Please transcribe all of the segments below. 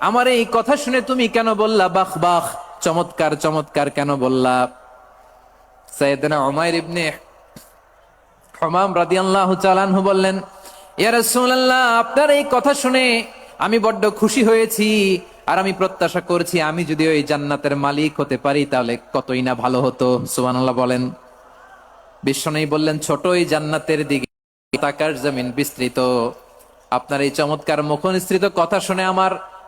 আমার এই কথা শুনে তুমি কেন বললা, বাহ বাহ, চমৎকার চমৎকার কেন বললা? সাইয়েদনা উমাইর ইবনে হমাম রাদিয়াল্লাহু চালানহু বললেন, ইয়া রাসূলুল্লাহ, আপনার এই কথা শুনে আমি বড্ড খুশি হয়েছি আর আমি প্রত্যাশা করছি আমি যদি ওই জান্নাতের মালিক হতে পারি তাহলে কতই না ভালো হতো। সুবহানাল্লাহ বলেন। বিশ্বনবী বললেন ছোট ওই জান্নাতের দিকে তাকার জমিন বিস্তৃত। আপনার এই চমৎকার মুখনিসৃত কথা শুনে আমার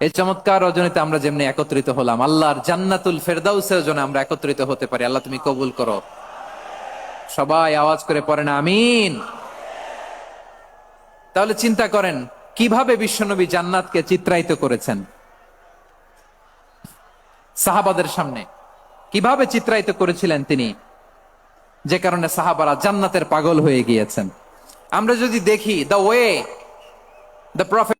এই চমৎকার রজনীতে আমরা যেমনি একত্রিত হলাম, আল্লাহর জান্নাতুল ফেরদাউসের জন্য আমরা একত্রিত হতে পারি। আল্লাহ, তুমি কবুল করো। সবাই আওয়াজ করে পড়েন আমিন। তাহলে চিন্তা করেন, কীভাবে বিশ্বনবী জান্নাতকে চিত্রায়িত করেছেন? সাহাবাদের সামনে। কীভাবে চিত্রায়িত করেছিলেন তিনি? যে কারণে সাহাবারা জান্নাতের পাগল হয়ে গিয়েছেন। আমরা যদি দেখি the way the prophet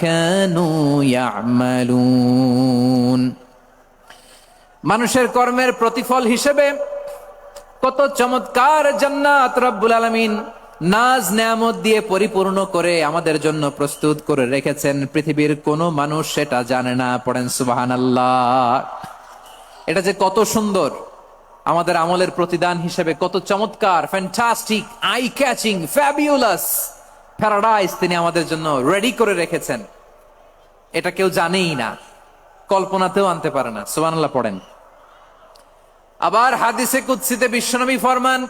Kanu ইয়া'মালুন মানুষের কর্মের প্রতিফল হিসেবে কত চমৎকার জান্নাত রব্বুল আলামিন নাজ নেয়ামত দিয়ে পরিপূর্ণ করে আমাদের জন্য প্রস্তুত করে রেখেছেন। পৃথিবীর কোন মানুষ সেটা জানে না, পড়েন সুবাহান এটা যে কত সুন্দর, আমাদের আমলের প্রতিদান হিসেবে কত চমৎকার fantastic eye catching fabulous paradise তিনি আমাদের জন্য রেডি করে রেখেছেন। এটা কেউ জানেই না। কল্পনাতেও আনতে পারে না। সুবহানাল্লাহ পড়েন। আবার হাদিসে কুৎসিতে বিশ্বনবী ফরমান,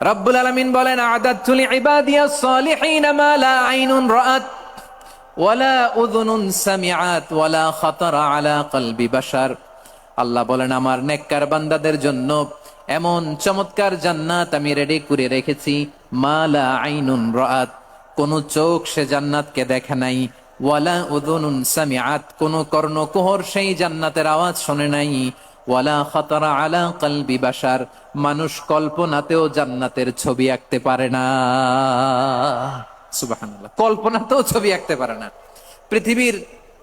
রব্বুল আলামিন বলেন আদাতু লিইবাদিয়াস সালিহিন মা লা আইনুন রাআত ওয়ালা উযুনুন সামিআত ওয়ালা খাতারা আলা কলবি বাশার। আল্লাহ বলেন, আমার নেককার বান্দাদের জন্য এমন চমৎকার জান্নাত আমি রেডি করে রেখেছি। মালা আইনুন রাত কোন চোখ সে জান্নাতকে দেখে নাই। ওয়ালা উযুনুন সামিআত। কোন কর্ণকুহর সেই জান্নাতের আওয়াজ শোনে নাই। ওয়ালা খাতারা আলা কলবি বাশার। মানুষ কল্পনাতেও জান্নাতের ছবি আঁকতে পারে না। সুবহানাল্লাহ। কল্পনাতেও ছবি আঁকতে পারে না। পৃথিবীর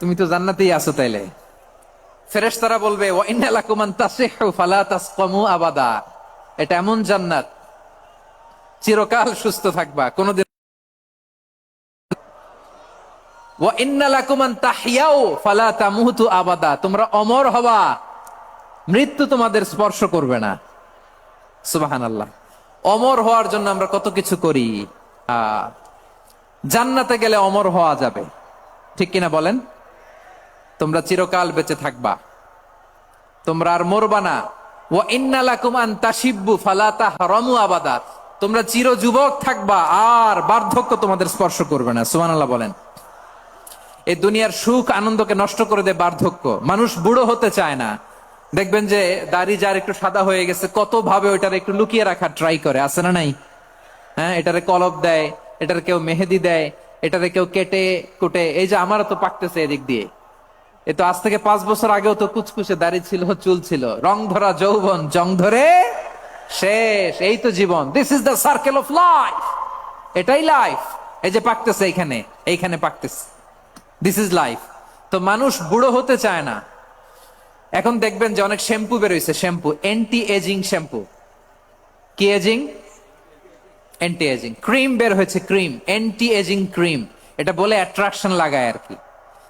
তুমি তো জান্নাতেই আছো তাইলে। ফেরেশতারা বলবে, ওয়া ইন্না লাকুম তাসিহু ফালা তাসকামু আবাদা। এটা এমন জান্নাত, চিরকাল সুস্থ থাকবা, কোনোদিন ওয়া ইন্না লাকুম আন তাহইয়াও ফালা তামুতু আবাদা। তোমরা অমর হবা, মৃত্যু তোমাদের স্পর্শ করবে না। সুবহানাল্লাহ। অমর হওয়ার জন্য আমরা কত কিছু করি। জান্নাতে গেলে অমর হওয়া যাবে। ঠিক কিনা বলেন? তোমরা চিরকাল বেঁচে থাকবা। তোমরা আর মরবা না। ও ইন্নালাকুম আন তাসিব্বু ফালা তাহরামু আবাদা। তোমরা চির যুবক থাকবা, আর বার্ধক্য তোমাদের স্পর্শ করবে না। সুবহানাল্লাহ বলেন। এই দুনিয়ার সুখ আনন্দকে নষ্ট করে দেয় বার্ধক্য। মানুষ বুড়ো হতে চায় না। দেখবেন যে দাড়ি যার একটু সাদা হয়ে গেছে, কত ভাবে ওইটার একটু লুকিয়ে রাখার ট্রাই করে। আছে না নাই? হ্যাঁ এটারে কলব দেয়, এটার কেউ মেহেদি দেয়, এটারে কেউ কেটে কুটে। এই যে আমারও তো পাকতেছে এদিক দিয়ে। এ তো আজ থেকে পাঁচ বছর আগেও তো কুচকুচে দাড়ি ছিল, চুল ছিল। রং ধরা যৌবন, জং ধরে শেষ। এই তো জীবন। This is the circle of life এটাই লাইফ এই যে পাকতেছে এইখানে এইখানে পাকতেছে। দিস ইজ লাইফ তো মানুষ বুড়ো হতে চায় না। এখন দেখবেন যে অনেক শ্যাম্পু বেরোইছে, শ্যাম্পু। Anti ageing shampoo. কি এজিং অ্যান্টি এজিং ক্রিম বের হয়েছে ক্রিম অ্যান্টি এজিং ক্রিম এটা বলে অ্যাট্রাকশন লাগায় আর কি।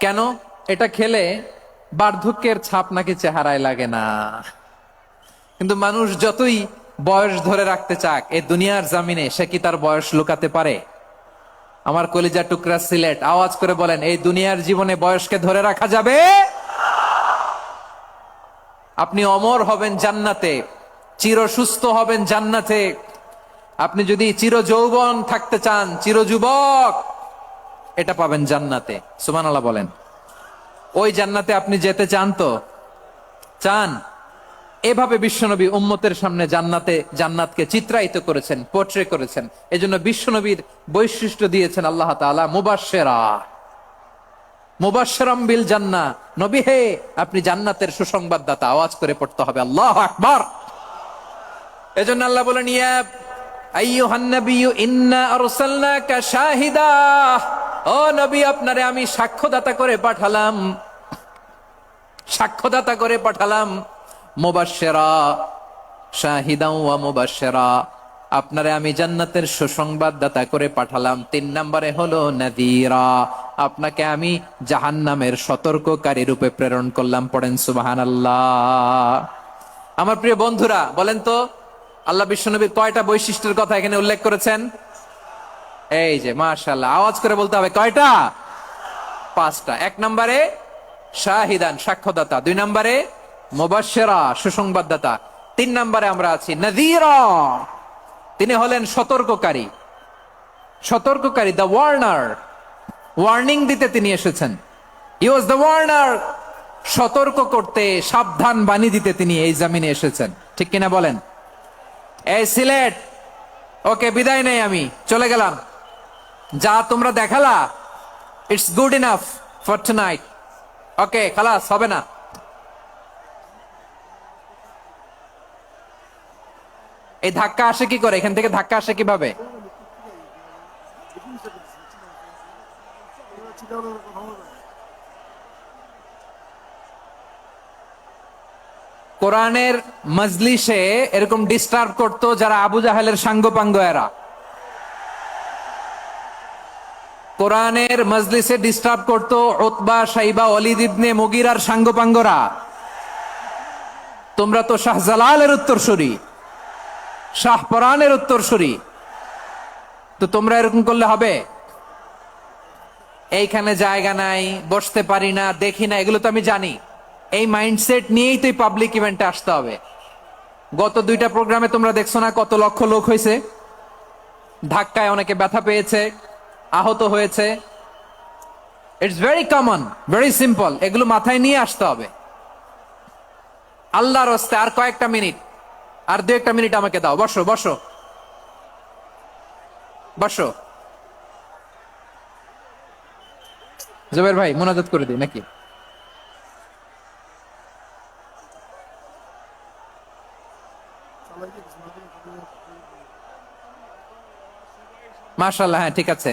কেন? এটা খেলে বার্ধক্যের ছাপ নাকি চেহারায় লাগে না। কিন্তু মানুষ যতই বয়স ধরে রাখতে চাক এই দুনিয়ার জামিনে সে কি তার বয়স লুকাতে পারে? আমার কলিজা টুকরা সিলেট আওয়াজ করে বলেন, এই দুনিয়ার জীবনে বয়সকে ধরে রাখা যাবে? আপনি অমর হবেন জান্নাতে, চির সুস্থ হবেন জান্নাতে। আপনি যদি চির যৌবন থাকতে চান চির যুবক এটা পাবেন জান্নাতে। সুমান আল্লাহ বলেন। ওই জান্নাতে আপনি যেতে চান তো? চান। এভাবে বিশ্বনবী উম্মতের সামনে জান্নাতে, জান্নাতকে চিত্রায়িত করেছেন পোর্ট্রে করেছেন। এজন্য বিশ্বনবীর বৈশিষ্ট্য দিয়েছেন আল্লাহ তাআলা, মুবাশশেরা। মুবাশশিরাম বিল জান্না। নবী হে, আপনি জান্নাতের সুসংবাদদাতা, আওয়াজ করে পড়তে হবে। আল্লাহু আকবার। এজন্য আল্লাহ বলেন, ইয়া আইয়ুহান ইন্না আরসালনাকা শাহিদা। ও নবী, আপনারে আমি সাক্ষ্যদাতা করে পাঠালাম। সাক্ষ্যদাতা করে পাঠালাম। মুবাশশিরা, শাহিদাও মুবাশশিরা। আপনারে আমি জান্নাতের সুসংবাদদাতা করে পাঠালাম। তিন নম্বরে হলো নাদিরা আপনাকে আমি জাহান্নামের সতর্ককারী রূপে প্রেরণ করলাম। পড়েন সুবহানাল্লাহ। আমার প্রিয় বন্ধুরা, বলেন তো, আল্লাহ বিশ্বনবীর কয়টা বৈশিষ্ট্যের কথা এখানে উল্লেখ করেছেন? এই যে মাশাল্লাহ আওয়াজ করে বলতে হবে, কয়টা? পাঁচটা। এক নম্বরে শাহিদান, সাক্ষ্যদাতা। দুই নম্বরে মুবাশশিরা, সুসংবাদদাতা। তিন নম্বরে আমরা আছি, নাযীরা। তিনি হলেন সতর্ককারী। সতর্ককারী, দ্য ওয়ার্নার। ওয়ার্নিং দিতে তিনি এসেছেন। He was the warner. সতর্ক করতে, সাবধান বাণী দিতে তিনি এই জামিনে এসেছেন। ঠিক কিনা বলেন? এই সিলেট। ওকে, বিদায় নেই আমি, চলে গেলাম। যা তোমরা দেখালা it's good enough for tonight okay খালাস, হবে না। এই ধাক্কা আসে কি করে? এখান থেকে ধাক্কা আসে কীভাবে? কোরআনের মজলিসে এরকম ডিস্টার্ব করতো যারা আবু জাহেলের সাঙ্গপাঙ্গ এরা। কোরআনের মজলিসে ডিস্টার্ব করতো ওতবা সাইবা অলিদ ইবনে মুগিরার সাঙ্গপাঙ্গরা। তোমরা তো শাহজালালের উত্তরসূরি শাহপরানের উত্তরসূরি। তো তোমরা এরকম করলে হবে? এইখানে জায়গা নাই, বসতে পারি না, দেখি না, এগুলো তো আমি জানি। এই মাইন্ডসেট নিয়েই তো পাবলিক ইভেন্টে আসতে হবে। গত দুইটা প্রোগ্রামে তোমরা দেখছ না কত লক্ষ লোক হয়েছে? ধাক্কায় অনেকে ব্যথা পেয়েছে। আহত হয়েছে। It's very common very simple এগুলো মাথায় নিয়ে আসতে হবে। আল্লাহর হস্তে আর কয়েকটা মিনিট। আর দু একটা মিনিট আমাকে দাও। বসো বসো। বসো। জুবের ভাই, মোনাজাত করে দিই নাকি? মাশাল্লাহ হ্যাঁ ঠিক আছে।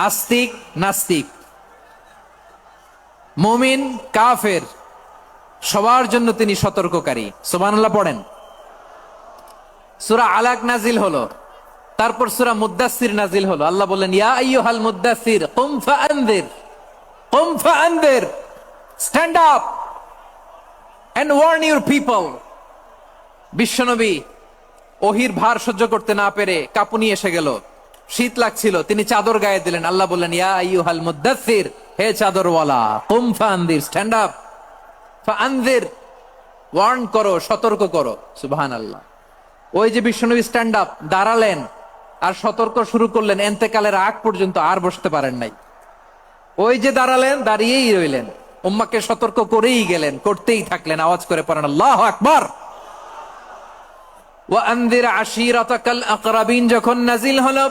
আস্তিক, নাস্তিক। মুমিন, কাফের, সবার জন্য তিনি সতর্ককারী। সুবহানাল্লাহ, পড়েন। সূরা আলাক নাজিল হলো। তারপর সূরা মুদ্দাসির নাজিল হলো। আল্লাহ বললেন stand up and warn your people. বিশ্বনবী ওহির ভার সহ্য করতে না পেরে কাপুনি এসে গেল। শীত লাগছিল, তিনি চাদর গায়ে দিলেন। আল্লাহ বললেন, ইয়া আইয়ুহাল মুদ্দাসির হে চাদরওয়ালা, কুম ফাআনদির স্ট্যান্ড আপ ফাআনদির ওয়ার্ন করো, সতর্ক করো। সুবহানাল্লাহ। ওই যে বিশ্বনবী স্ট্যান্ড আপ দাঁড়ালেন আর সতর্ক শুরু করলেন। এন্তেকালের আগ পর্যন্ত আর বসতে পারেন নাই। ওই যে দাঁড়ালেন, দাঁড়িয়েই রইলেন। উম্মাকে সতর্ক করেই গেলেন, করতেই থাকলেন। আওয়াজ করে পড়েন, আল্লাহ আকবার! ওয়ান্দির আশিরাতাকাল আকরাবিন, যখন নাজিল হলো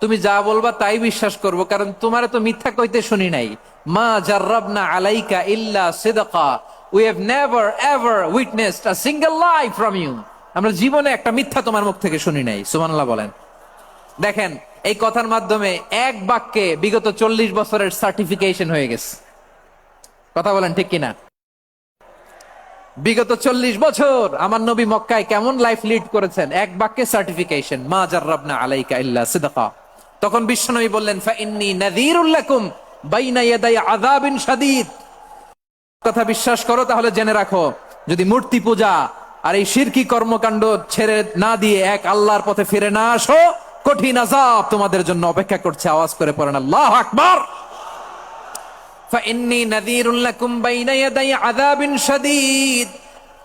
তুমি যা বলবা তাই বিশ্বাস করব, কারণ তোমার তো মিথ্যা কইতে শুনি নাই। মা জাররাবনা আলাইকা ইল্লা সিদকা। We have never ever witnessed a single life from you আমরা জীবনে একটা মিথ্যা তোমার মুখ থেকে শুনি নাই, সুবহানাল্লাহ বলেন। দেখেন, এই কথার মাধ্যমে এক বাক্যে বিগত চল্লিশ বছরের সার্টিফিকেশন হয়ে গেছে। কথা বলেন ঠিক কিনা? বিগত চল্লিশ বছর আমার নবী মক্কায় কেমন লাইফ লিড করেছেন? এক বাক্যে সার্টিফিকেশন মা জাররাবনা আলাইকা ইল্লা সিদকা। তখন বিশ্বনবী বললেন ফাইন্নি নাযীরুল লাকুম বাইনা ইয়াদাই আযাবিন শাদীদ কথা বিশ্বাস করো তাহলে জেনে রাখো যদি মূর্তি পূজা আর এই শিরকি কর্মকাণ্ড ছেড়ে না দিয়ে এক আল্লাহর পথে ফিরে না আসো কঠিন আযাব তোমাদের জন্য অপেক্ষা করছে আওয়াজ করে পড়েন আল্লাহু আকবার فإني نذير لكم بين يدي عذاب شديد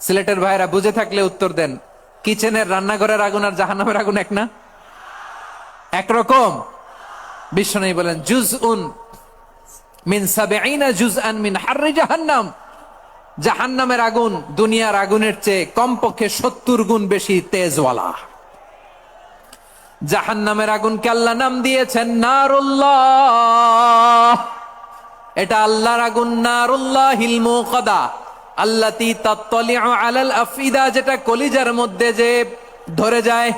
সিলেটের ভাইরা বুঝে থাকলে উত্তর দেন। কিচেনের রান্নাঘরের আগুন আর জাহান্নামের আগুন এক না? একরকম। বিষ্ণু বলেন জুজ উন মিন সাবেইনা জুজ আন মিন হার্রি জাহান্নাম। জাহান্নামের আগুন দুনিয়ার আগুনের চেয়ে কমপক্ষে সত্তর গুণ বেশি তেজওয়ালা। জাহান্নামের আগুনকে আল্লাহ নাম দিয়েছেন নারুল্লাহ। এটা আল্লাহর আগুন নারুল্লাহ হিলমু কদা আল্লাতি তাত্তলিউ আলাল আফিদা, যেটা কলিজার মধ্যে যে ধরে যায়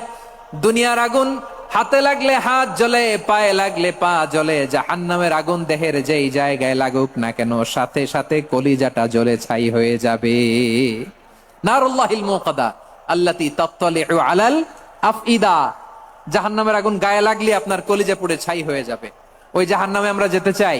দুনিয়ার আগুন, হাতে লাগলে হাত জ্বলে, পায়ে লাগলে পা জ্বলে, জাহান্নামের আগুন দেহের যেই জায়গায় লাগুক না কেন, সাথে সাথে কলিজাটা জ্বলে ছাই হয়ে যাবে। নারুল্লাহিল মুকাদা আল্লাতি তাত্তলিউ আলাল আফইদা, জাহান্নামের আগুন গায়ে লাগলে আপনার কলিজা পুড়ে ছাই হয়ে যাবে। ওই জাহান্নামে আমরা যেতে চাই।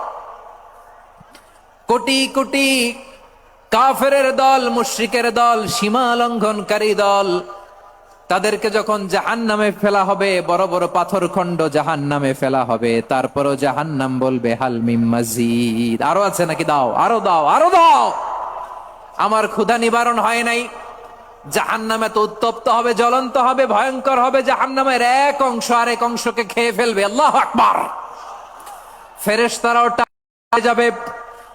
কোটি কোটি কাফের দল, মুশ্রিকের দল, সীমা লঙ্ঘনকারী দল, তাদেরকে যখন জাহান নামে ফেলা হবে, বড় বড় পাথর খণ্ড জাহান নামে ফেলা হবে, তারপরও জাহান নাম বলবে হালমিম আরও আছে নাকি? দাও, আরও দাও আরও দাও। আমার ক্ষুধা নিবারণ হয় নাই। জাহান নামে তো উত্তপ্ত হবে, জ্বলন্ত হবে, ভয়ঙ্কর হবে জাহান নামের এক অংশ আরেক অংশকে খেয়ে ফেলবে। আল্লাহ আকবার। ফেরেশতারাও টাকা যাবে।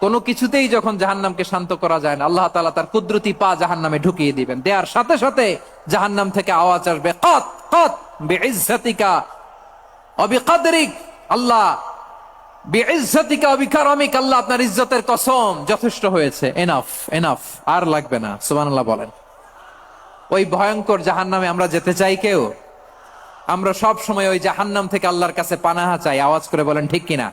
কোনো কিছুতেই যখন জাহান্নামকে শান্ত করা যায় না, আল্লাহ তাআলা তার কুদরতি পা জাহান্নামে ঢুকিয়ে দিবেন। দেওয়ার সাথে সাথে জাহান্নাম থেকে আওয়াজ আসবে, কত কত বিইজ্জাতিকা অবিকাদরিক, আল্লাহ আল্লাহ আপনার ইজ্জতের কসম, যথেষ্ট হয়েছে এনাফ এনাফ আর লাগবে না। বলেন। ওই ভয়ঙ্কর জাহান্নামে আমরা যেতে চাই কেউ? আমরা সব সময় ওই জাহান্নাম থেকে আল্লাহর কাছে পানাহা চাই, আওয়াজ করে বলেন, ঠিক কিনা?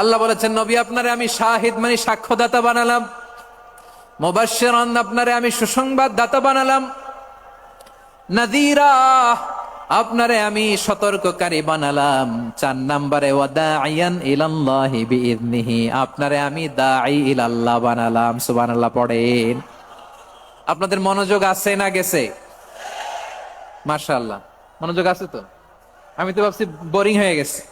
আল্লাহ বলেছেন, নবী, আপনারে আমি শাহিদ মানে সাক্ষ্যদাতা বানালাম। মুবাশশিরান, আপনারে আমি সুসংবাদ দাতা বানালাম। নাদিরা আপনারে আমি সতর্ককারী বানালাম। চার নাম্বারে আপনারে আমি দাঈ ইলাল্লাহ বানালাম। সুবহানাল্লাহ, পড়েন। আপনাদের মনোযোগ আছে না গেছে? মাশাআল্লাহ, মনোযোগ আছে তো? আমি তো ভাবছি বোরিং হয়ে গেছে।